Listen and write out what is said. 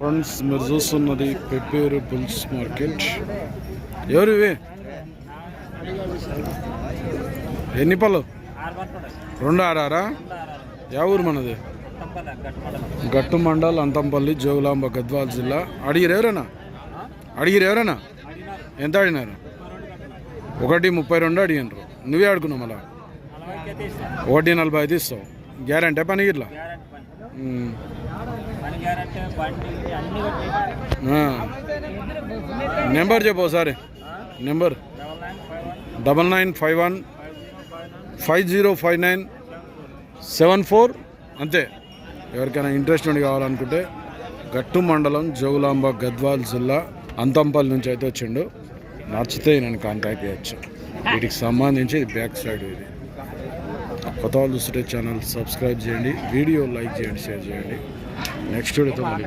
Friends మీరు చూస్తున్నది pepper bulls market. ఎవరు ఇవి? ఎన్ని పళ్ళు? రెండు ఆడారా యా ఊరు మనది? గట్టు మండల్ అంతంపల్లి జోగులాంబ గద్వాల్ జిల్లా. అడిగిరు ఎవరైనా? అడిగిరు ఎవరైనా? ఎంత అడిగినారు? ఒకటి ముప్పై రెండు అడిగినారు. నువ్వే అడుగున్నావు మళ్ళా? ఒకటి నలభై ఐదు ఇస్తావు. గ్యారంటీ పని ఇట్లా. నెంబర్ చెప్పు ఒకసారి. Number. Double nine five one five zero five nine seven four. అంతే. ఎవరికైనా ఇంట్రెస్ట్ ఉండి కావాలనుకుంటే గట్టు మండలం జోగులాంబ గద్వాల్ జిల్లా అంతంపల్లి నుంచి అయితే వచ్చిండు. నచ్చితే నేను కాంటాక్ట్ చేయొచ్చు. వీటికి సంబంధించి బ్యాక్ సైడ్ ఇది. కొత్త వాళ్ళు చూస్తుంటే ఛానల్ సబ్స్క్రైబ్ చేయండి వీడియో లైక్ చేయండి షేర్ చేయండి. నెక్స్ట్ వీడియోతో మళ్ళీ